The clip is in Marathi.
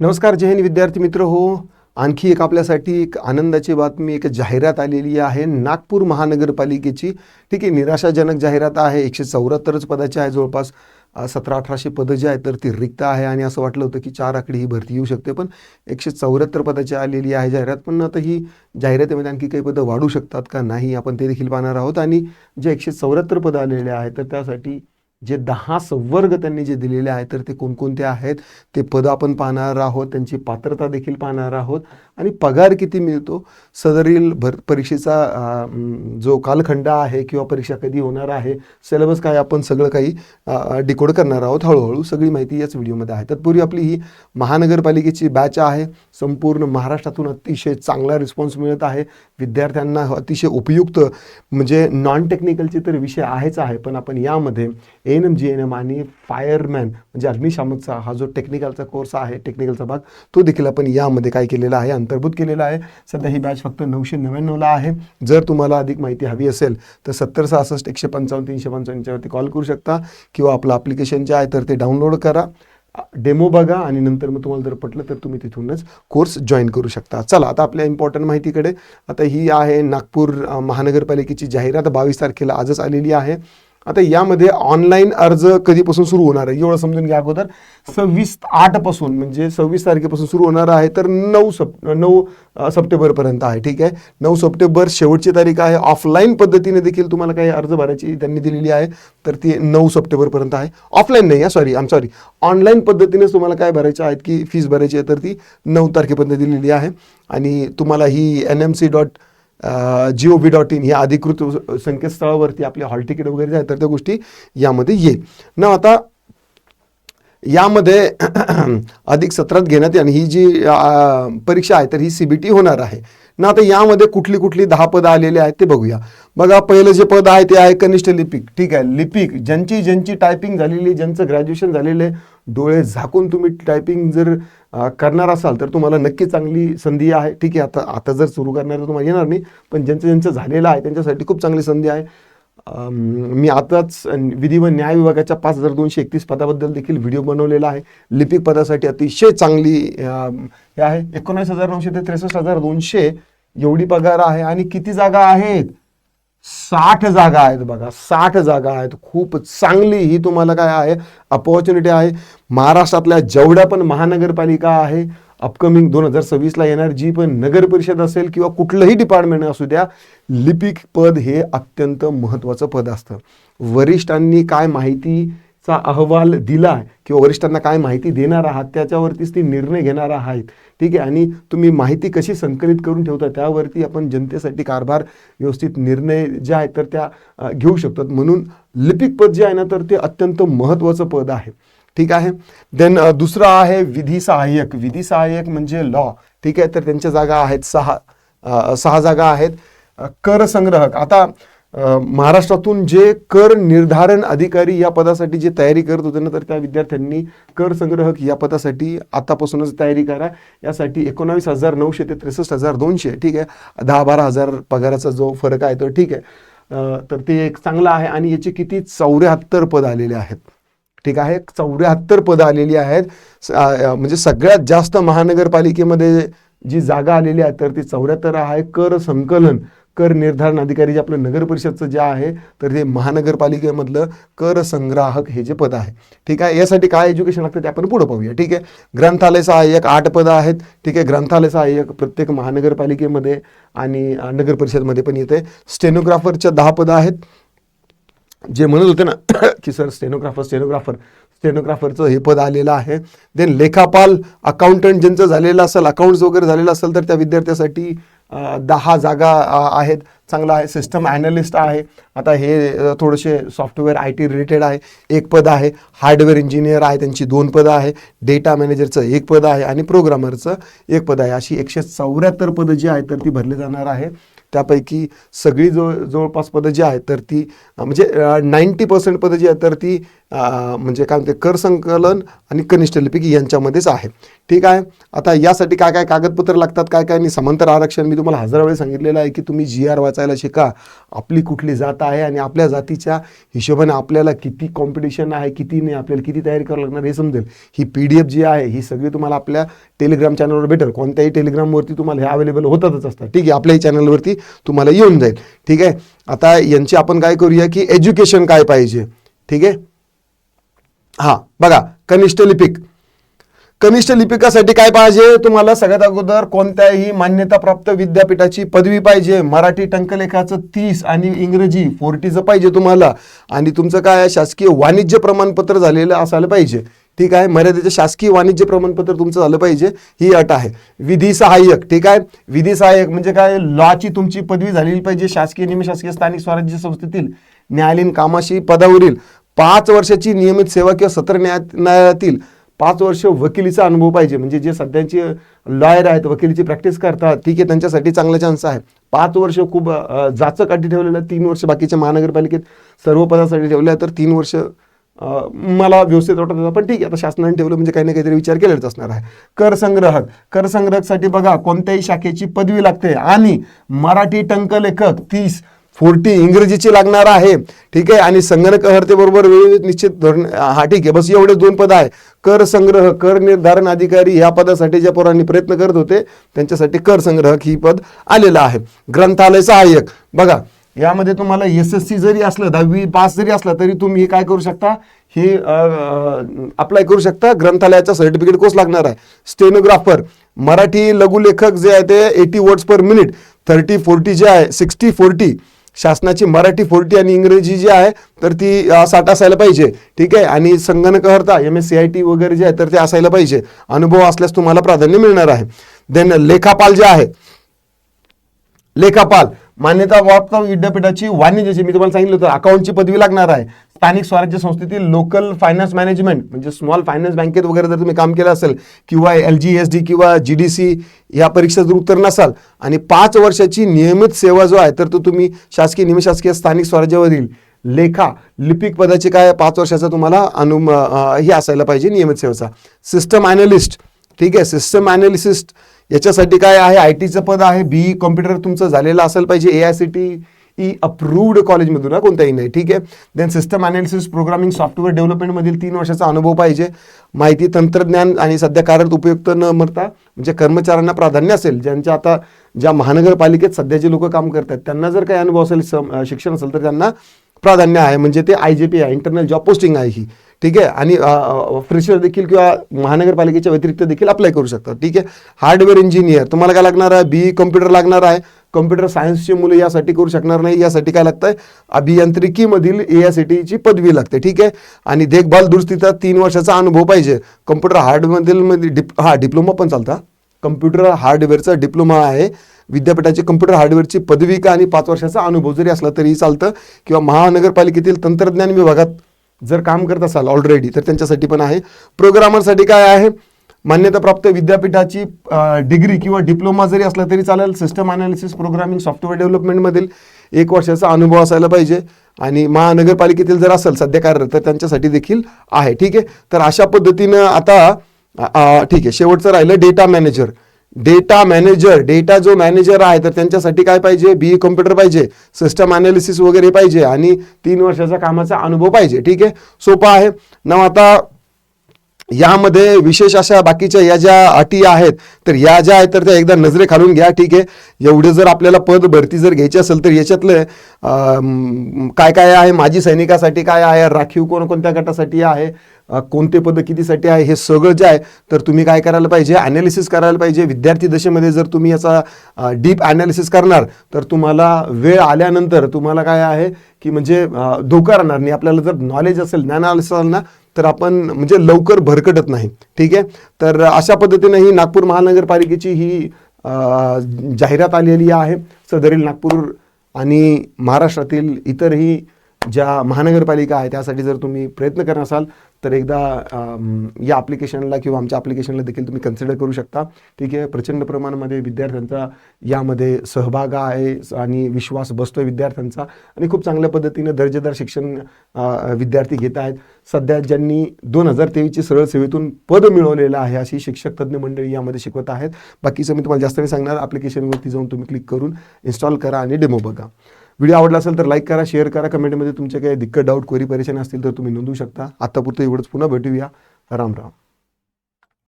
नमस्कार जय हिंद विद्यार्थी मित्र हो. आणखी एक आपल्यासाठी एक आनंदाची बातमी एक जाहिरात आलेली आहे. नागपूर महानगरपालिकेची. ठीक आहे निराशाजनक जाहिरात आहे. एकशे चौऱ्याहत्तरच पदाची आहे जवळपास. सतरा अठराशे पदं जी आहेत तर ती रिक्त आहे आणि असं वाटलं होतं की चार आकडी ही भरती येऊ शकते. पण एकशे चौऱ्याहत्तर पदाची आलेली आहे जाहिरात. पण आता ही जाहिरातीमध्ये आणखी काही पदं वाढू शकतात का नाही आपण ते देखील पाहणार आहोत. आणि जे एकशे चौऱ्याहत्तर पदं आलेले आहेत तर त्यासाठी जे दहा संवर्ग त्यांनी जे दिलेले आहेत तर ते कोणकोणते आहेत? ते पदं आपण पाहणार आहोत त्यांची पात्रता देखील पाहणार आहोत. आणि पगार किती मिळतो? सदरील भर परीक्षेचा जो कालखंड आहे किंवा परीक्षा कधी होणार आहे सिलेबस काय आपण सगळं काही डिकोड करणार आहोत हळूहळू. सगळी माहिती याच व्हिडिओमध्ये आहे. तत्पूर्वी आपली ही महानगरपालिकेची बॅच आहे. संपूर्ण महाराष्ट्रातून अतिशय चांगला रिस्पॉन्स मिळत आहे. विद्यार्थ्यांना अतिशय उपयुक्त म्हणजे नॉन टेक्निकलचे तर विषय आहेच आहे पण आपण यामध्ये N M G N M आणि फायरमॅन म्हणजे अग्निशामकचा हा जो टेक्निकलचा कोर्स आहे टेक्निकलचा भाग तो देखील आपण यामध्ये काय केलेला आहे. अंतर्भूत केलेला आहे. सध्या ही बॅच फक्त नऊशे नव्याण्णवला आहे. जर तुम्हाला अधिक माहिती हवी असेल तर सत्तर सहासष्ट एकशे पंचावन्न तीनशे पंचावन्न कॉल करू शकता किंवा आपलं ॲप्लिकेशन जे आहे तर ते डाउनलोड करा. डेमो बघा आणि नंतर मग तुम्हाला जर पटलं तर तुम्ही तिथूनच कोर्स जॉईन करू शकता. चला आता आपल्या इम्पॉर्टंट माहितीकडे. आता ही आहे नागपूर महानगरपालिकेची जाहिरात बावीस तारखेला आजच आलेली आहे. आता यामध्ये ऑनलाईन अर्ज कधीपासून सुरू होणार आहे? एवढं समजून घ्या अगोदर. सव्वीस आठपासून म्हणजे सव्वीस तारखेपासून सुरू होणार आहे तर नऊ सप नऊ सप्टेंबरपर्यंत आहे ठीक आहे? नऊ सप्टेंबर शेवटची तारीख आहे. ऑफलाईन पद्धतीने देखील तुम्हाला काही अर्ज भरायची त्यांनी दिलेली आहे तर ती नऊ सप्टेंबरपर्यंत आहे. ऑफलाईन नाही सॉरी आम सॉरी ऑनलाईन पद्धतीनेच तुम्हाला काय भरायचं आहेत की फीस भरायची आहे तर ती नऊ तारखेपर्यंत दिलेली आहे. आणि तुम्हाला ही N M C dot G O B dot in ह्या अधिकृत संकेतस्थळावरती आपले हॉल तिकीट वगैरे जे आहेत तर त्या गोष्टी यामध्ये येईल. ना आता यामध्ये अधिक सत्रात घेण्यात आणि ही जी परीक्षा आहे तर ही सी बी टी होणार आहे. ना आता यामध्ये कुठली कुठली दहा पदं आलेली आहेत ते बघूया. बघा पहिलं जे पद आहे ते आहे कनिष्ठ लिपिक. ठीक आहे लिपिक. ज्यांची ज्यांची टायपिंग झालेली ज्यांचं ग्रॅज्युएशन झालेले डोळे झाकून तुम्ही टायपिंग जर करणार असाल तर तुम्हाला नक्की चांगली संधी आहे. ठीक आहे आता आता जर सुरू करणार तर तुम्हाला येणार नाही पण ज्यांचं ज्यांचं झालेलं आहे त्यांच्यासाठी खूप चांगली संधी आहे. मी आताच विधी व न्याय विभागाच्या पाच हजार दोनशे एकतीस पदाबद्दल देखील व्हिडिओ बनवलेला आहे. लिपिक पदासाठी अतिशय चांगली हे आहे. एकोणीस हजार नऊशे ते त्रेसष्ट हजार दोनशे एवढी पगार आहे. आणि किती जागा आहेत? साठ जागा आहेत बघा. साठ जागा आहेत. खूप चांगली ही तुम्हाला काय आहे? अपॉर्च्युनिटी आहे. महाराष्ट्रातल्या जेवढ्या पण महानगरपालिका आहे अपकमिंग दोन हजार सव्वीसला येणार जी पण नगर परिषद असेल किंवा कुठलंही डिपार्टमेंट असू द्या लिपिक पद हे अत्यंत महत्त्वाचं पद असतं. वरिष्ठांनी काय माहितीचा अहवाल दिला किंवा वरिष्ठांना काय माहिती देणार आहात त्याच्यावरतीच ती निर्णय घेणार आहात. ठीक आहे? आणि तुम्ही माहिती कशी संकलित करून ठेवता त्यावरती आपण जनतेसाठी कारभार व्यवस्थित निर्णय जे आहेत तर त्या घेऊ शकतात. म्हणून लिपिक पद जे आहे ना तर ते अत्यंत महत्त्वाचं पद आहे. ठीक आहे? देन दुसरं आहे विधी सहाय्यक. विधी सहाय्यक म्हणजे लॉ ठीक आहे? तर त्यांच्या जागा आहेत सहा सहा जागा आहेत. कर संग्रहक. आता महाराष्ट्रातून जे कर निर्धारण अधिकारी या पदासाठी जे तयारी करत होते ना तर त्या विद्यार्थ्यांनी कर संग्रहक या पदासाठी आतापासूनच तयारी करा. यासाठी एकोणावीस हजार नऊशे ते त्रेसष्ट हजार दोनशे ठीक आहे? दहा बारा हजार पगाराचा जो फरक आहे तो ठीक आहे? तर ते एक चांगलं आहे. आणि याचे किती चौऱ्याहत्तर पद आलेले आहेत. ठीक आहे. चौऱ्याहत्तर पदं आलेली आहेत. स- म्हणजे सगळ्यात जास्त महानगरपालिकेमध्ये जी जागा आलेली आहे तर ती चौऱ्याहत्तर आहे. कर संकलन कर निर्धारण अधिकारी जे आपलं नगर परिषदचं जे आहे तर ते महानगरपालिकेमधलं कर संग्राहक हे जे पद आहे. ठीक आहे. यासाठी काय एज्युकेशन लागतं ते आपण पुढं पाहूया. ठीक आहे. ग्रंथालय सहाय्यक आठ पदं आहेत. ठीक आहे. ग्रंथालय सहाय्यक प्रत्येक महानगरपालिकेमध्ये आणि नगर परिषदमध्ये पण येते. स्टेनोग्राफरच्या दहा पदं आहेत. जे म्हणत होते ना की सर स्टेनोग्राफर स्टेनोग्राफर स्टेनोग्राफरचं हे पद आलेलं आहे. देन लेखापाल अकाउंटंट ज्यांचं झालेलं असेल अकाउंट्स वगैरे झालेलं असेल तर त्या विद्यार्थ्यासाठी दहा जागा आहेत. चांगला आहे. सिस्टम ॲनालिस्ट आहे. आता हे थोडेसे सॉफ्टवेअर आय टी रिलेटेड आहे. एक पद आहे. हार्डवेअर इंजिनियर आहे. त्यांची दोन पदं आहे. डेटा मॅनेजरचं एक पद आहे. आणि प्रोग्रामरचं एक पद आहे. अशी एकशे चौऱ्याहत्तर पदं जी आहेत तर ती भरली जाणार आहे. त्यापैकी सगळी जवळ जवळपास पदं जी आहेत तर ती म्हणजे नाईंटी पर्सेंट पदं जी आहेत तर ती म्हणजे काय म्हणते कर संकलन आणि कनिष्ठ लिपिक यांच्यामध्येच आहे. ठीक आहे? आता यासाठी काय काय कागदपत्र लागतात काय काय? आणि समांतर आरक्षण मी तुम्हाला हजार वेळेस सांगितलेलं आहे की तुम्ही जी आर वाचायला शिका. आपली कुठली जात आहे आणि आपल्या जातीच्या हिशोबाने आपल्याला किती कॉम्पिटिशन आहे किती नाही आपल्याला किती तयारी करावं लागणार हे समजेल. ही पी डी एफ जी आहे ही सगळी तुम्हाला आपल्या टेलिग्राम चॅनलवर भेटेल. कोणत्याही टेलिग्रामवरती तुम्हाला हे अवेलेबल होतातच असतात. ठीक आहे? आपल्याही चॅनलवरती तुम्हाला येऊन जाईल. ठीक आहे? आता यांची आपण काय करूया की एज्युकेशन काय पाहिजे? ठीक आहे? हां बघा कनिष्ठ लिपिक. कनिष्ठ लिपिकासाठी काय पाहिजे? तुम्हाला सगळ्यात अगोदर कोणत्याही मान्यताप्राप्त विद्यापीठाची पदवी पाहिजे. मराठी टंकलेखाचं तीस आणि इंग्रजी फोर्टीचं पाहिजे तुम्हाला. आणि तुमचं काय शासकीय वाणिज्य प्रमाणपत्र झालेलं असायला पाहिजे. ठीक आहे? मर्यादेचं शासकीय वाणिज्य प्रमाणपत्र तुमचं झालं पाहिजे. ही अट आहे. विधी सहाय्यक ठीक आहे? विधी सहाय्यक म्हणजे काय? लॉची तुमची पदवी झालेली पाहिजे. शासकीय निमशासकीय स्थानिक स्वराज्य संस्थेतील न्यायालयीन कामाशी पदावरील पाच वर्षाची नियमित सेवा किंवा सत्र न्याय न्यायालयातील पाच वर्ष वकिलीचा अनुभव पाहिजे. म्हणजे जे सध्याचे लॉयर आहेत वकिलीची प्रॅक्टिस करतात ठीक आहे त्यांच्यासाठी चांगला चान्स आहे. पाच वर्ष खूप जाचं काठी ठेवलेलं आहे तीन वर्ष बाकीच्या महानगरपालिकेत सर्व पदासाठी आहे तर तीन वर्ष मला व्यवस्थित वाटत होतं पण ठीक आहे आता शासनाने ठेवलं म्हणजे काही ना काहीतरी विचार केलेच असणार आहे. कर संग्रहक कर बघा कोणत्याही शाखेची पदवी लागते. आणि मराठी टंकलेखक तीस फोर्टी इंग्रजीची लागणार आहे. ठीक आहे? आणि संगणक हरतेबरोबर निश्चित धोरण हा ठीक आहे. बस एवढे दोन पद आहे. कर संग्रह कर निर्धारण अधिकारी ह्या पदासाठी ज्या पोरांनी प्रयत्न करत होते त्यांच्यासाठी कर संग्रहक ही पद आलेलं आहे. ग्रंथालय सहाय्यक. बघा यामध्ये तुम्हाला एस एस सी जरी असलं दहावी पास जरी असलं तरी तुम्ही हे काय करू शकता? हे अप्लाय करू शकता. ग्रंथालयाचा सर्टिफिकेट कोर्स लागणार आहे. स्टेनोग्राफर मराठी लघुलेखक जे आहे ते eighty words per minute thirty forty जे आहे सिक्स्टी फोर्टी शासनाची मराठी फोर्टी आणि इंग्रजी जी आहे तर ती साठ असायला पाहिजे. ठीक आहे? आणि संगणकहर्ता M S C I T वगैरे जे आहे तर ते असायला पाहिजे. अनुभव असल्यास तुम्हाला प्राधान्य मिळणार आहे. देन लेखापाल जे आहे लेखापाल मान्यता प्राप्त विद्यापीठाची वाणिज्याची मी तुम्हाला सांगितलं होतं अकाउंटची पदवी लागणार आहे. स्थानिक स्वराज्य संस्थेतील लोकल फायनान्स मॅनेजमेंट म्हणजे स्मॉल फायनान्स बँकेत वगैरे जर तुम्ही काम केलं असेल किंवा एल जी एस डी किंवा जी डी सी या परीक्षा जर उत्तर नसाल आणि पाच वर्षाची नियमित सेवा जो आहे तर तो तुम्ही शासकीय निमशासकीय स्थानिक स्वराज्यावरील लेखा लिपिक पदाचे काय पाच वर्षाचा तुम्हाला अनु हे असायला पाहिजे नियमित सेवेचा. सिस्टम अॅनालिस्ट ठीक आहे? सिस्टम अॅनालिसिस्ट याच्यासाठी काय आहे? आय टीचं पद आहे बी कॉम्प्युटर तुमचं झालेलं असेल पाहिजे A I C T E approved कॉलेजमधून ना कोणताही नाही ठीक आहे? Then system analysis programming software डेव्हलपमेंटमधील तीन वर्षाचा अनुभव पाहिजे. माहिती तंत्रज्ञान आणि सध्या कार्यरत उपयुक्त न मरता म्हणजे कर्मचाऱ्यांना प्राधान्य असेल ज्यांच्या आता ज्या महानगरपालिकेत सध्याचे लोक काम करतात त्यांना जर काही अनुभव असेल शिक्षण असेल तर त्यांना प्राधान्य आहे म्हणजे ते आय जे पी आहे इंटरनल जॉब पोस्टिंग आहे ही. ठीक आहे? आणि फ्रेशर देखील किंवा महानगरपालिकेच्या व्यतिरिक्त देखील अप्लाय करू शकतात. ठीक आहे? हार्डवेअर इंजिनियर तुम्हाला काय लागणार आहे? बी कम्प्युटर लागणार आहे. कम्प्युटर सायन्सची मुलं यासाठी करू शकणार नाही. यासाठी काय लागतं अभियांत्रिकीमधील ए आय सी टीची पदवी लागते. ठीक आहे? आणि देखभाल दुरुस्तीचा तीन वर्षाचा अनुभव पाहिजे. कम्प्युटर हार्डमधील मध्ये डिप हा डिप्लोमा पण चालता कम्प्युटर हार्डवेअरचा डिप्लोमा आहे. विद्यापीठाची कम्प्युटर हार्डवेअरची पदविका आणि पाच वर्षाचा अनुभव जरी असला तरी चालतं. किंवा महानगरपालिकेतील तंत्रज्ञान विभागात जर काम करत असाल ऑलरेडी तर त्यांच्यासाठी पण आहे. प्रोग्रामरसाठी काय आहे? मान्यताप्राप्त विद्यापीठाची डिग्री किंवा डिप्लोमा जरी असला तरी चालेल. सिस्टम अनालिसिस प्रोग्रामिंग सॉफ्टवेअर डेव्हलपमेंटमधील एक वर्षाचा अनुभव असायला पाहिजे. आणि महानगरपालिकेतील जर असेल सध्या कार्यरत तर त्यांच्यासाठी देखील आहे. ठीक आहे? तर अशा पद्धतीनं आता ठीक आहे. शेवटचं राहिलं data manager data manager data जो मॅनेजर आहे तर त्यांच्यासाठी काय पाहिजे? बी कम्प्युटर पाहिजे. सिस्टम अनालिसिस वगैरे पाहिजे आणि तीन वर्षाचा कामाचा अनुभव पाहिजे. ठीक आहे? सोपं आहे. ना आता यामध्ये विशेष अशा बाकीच्या या ज्या अटी आहेत तर या ज्या आहेत तर त्या एकदा नजरे खालून घ्या. ठीक आहे? एवढे जर आपल्याला पद भरती जर घ्यायची असेल तर याच्यातलं काय काय आहे? माजी सैनिकासाठी काय आहे? राखीव कोणकोणत्या गटासाठी आहे? कोणते पद कितीसाठी आहे हे सगळं जे आहे तर तुम्ही काय करायला पाहिजे? ॲनालिसिस करायला पाहिजे. विद्यार्थी दशेमध्ये जर तुम्ही याचा डीप ॲनालिसिस करणार तर तुम्हाला वेळ आल्यानंतर तुम्हाला काय आहे की म्हणजे धोका राहणार नाही. आपल्याला जर नॉलेज असेल ज्ञान असेल ना तर आपण म्हणजे लवकर भरकटत नाही. ठीक आहे? तर अशा पद्धतीने ही नागपूर महानगरपालिकेची ही जाहिरात आलेली आहे. सदरील नागपूर आणि महाराष्ट्रातील इतरही ज्या महानगरपालिका आहे त्यासाठी जर तुम्ही प्रयत्न करत असाल तर एकदा या ॲप्लिकेशनला किंवा आमच्या ॲप्लिकेशनला देखील तुम्ही कन्सिडर करू शकता. ठीक आहे? प्रचंड प्रमाणामध्ये विद्यार्थ्यांचा यामध्ये सहभाग आहे आणि विश्वास बसतो आहे विद्यार्थ्यांचा. आणि खूप चांगल्या पद्धतीने दर्जेदार शिक्षण विद्यार्थी घेत आहेत. सध्या ज्यांनी दोन हजार तेवीसची सरळ सेवेतून पद मिळवलेलं आहे अशी शिक्षक तज्ज्ञ मंडळी यामध्ये शिकवत आहेत. बाकीचं मी तुम्हाला जास्त नाही सांगणार. ॲप्लिकेशनवरती जाऊन तुम्ही क्लिक करून इन्स्टॉल करा आणि डेमो बघा. व्हिडिओ आवडला असेल तर लाईक करा शेअर करा. कमेंटमध्ये तुमचे काही दिक्कत डाऊट क्वेरी परेशानी असतील तर तुम्ही नोंदवू शकता. आत्तापुरतं एवढंच. पुन्हा भेटूया. राम राम.